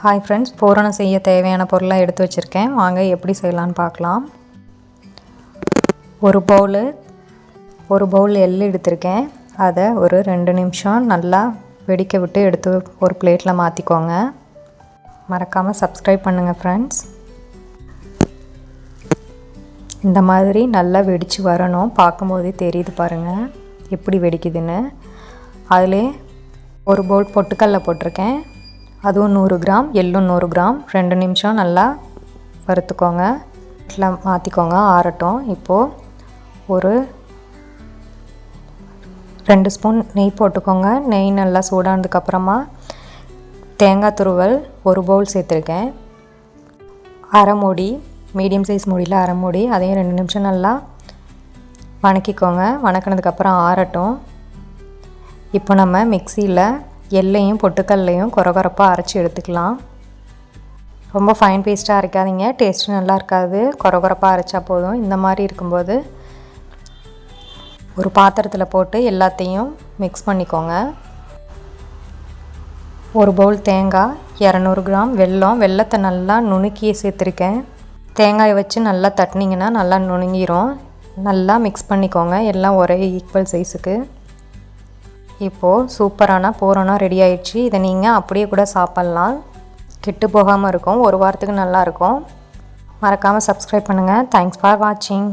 Hi friends பூரணம் செய்ய தேவையான பொருளாக எடுத்து வச்சுருக்கேன். வாங்க எப்படி செய்யலான்னு பார்க்கலாம். ஒரு பவுலு ஒரு பவுல் எள் எடுத்திருக்கேன். அதை ஒரு ரெண்டு நிமிஷம் நல்லா வெடிக்க விட்டு எடுத்து ஒரு பிளேட்டில் மாற்றிக்கோங்க மறக்காமல் சப்ஸ்கிரைப் பண்ணுங்கள் ஃப்ரெண்ட்ஸ் இந்த மாதிரி நல்லா வெடித்து வரணும். பார்க்கும்போதே தெரியுது பாருங்கள் எப்படி வெடிக்குதுன்னு. அதிலே ஒரு பவுல் பொட்டுக்கல்ல போட்டிருக்கேன். அதுவும் நூறு கிராம் எள்ளும் நூறு கிராம். ரெண்டு நிமிஷம் நல்லா வறுத்துக்கோங்க. வீட்டில் மாற்றிக்கோங்க ஆறட்டும். இப்போது ஒரு ரெண்டு ஸ்பூன் நெய் போட்டுக்கோங்க. நெய் நல்லா சூடானதுக்கப்புறமா தேங்காய் துருவல் ஒரு பவுல் சேர்த்துருக்கேன். அரை மூடி மீடியம் சைஸ் மூடியில் அரை மூடி அதையும் ரெண்டு நிமிஷம் நல்லா வணக்கிக்கோங்க. வணக்கினதுக்கப்புறம் ஆறட்டும். இப்போ நம்ம மிக்சியில் எல்லையும் பொட்டுக்கல்லையும் குறகுறப்பாக அரைச்சி எடுத்துக்கலாம். ரொம்ப ஃபைன் பேஸ்ட்டாக அரைக்காதீங்க. டேஸ்ட்டு நல்லா இருக்காது. குறகுறப்பாக அரைச்சா போதும். இந்த மாதிரி இருக்கும்போது ஒரு பாத்திரத்தில் போட்டு எல்லாத்தையும் மிக்ஸ் பண்ணிக்கோங்க. ஒரு பவுல் தேங்காய் இரநூறு கிராம் வெல்லம். வெள்ளத்தை நல்லா நுணுக்கி சேர்த்துருக்கேன். தேங்காயை வச்சு நல்லா தட்டினீங்கன்னா நல்லா நுணுங்கிரும். நல்லா மிக்ஸ் பண்ணிக்கோங்க. எல்லாம் ஒரே ஈக்குவல் சைஸுக்கு இப்போது சூப்பரான பூரணம் ரெடி ஆயிடுச்சு. இதை நீங்கள் அப்படியே கூட சாப்பிட்லாம். கெட்டு போகாமல் இருக்கும். ஒரு வாரத்துக்கு நல்லாயிருக்கும் மறக்காமல் சப்ஸ்கிரைப் பண்ணுங்கள் தேங்க்ஸ் ஃபார் வாட்சிங்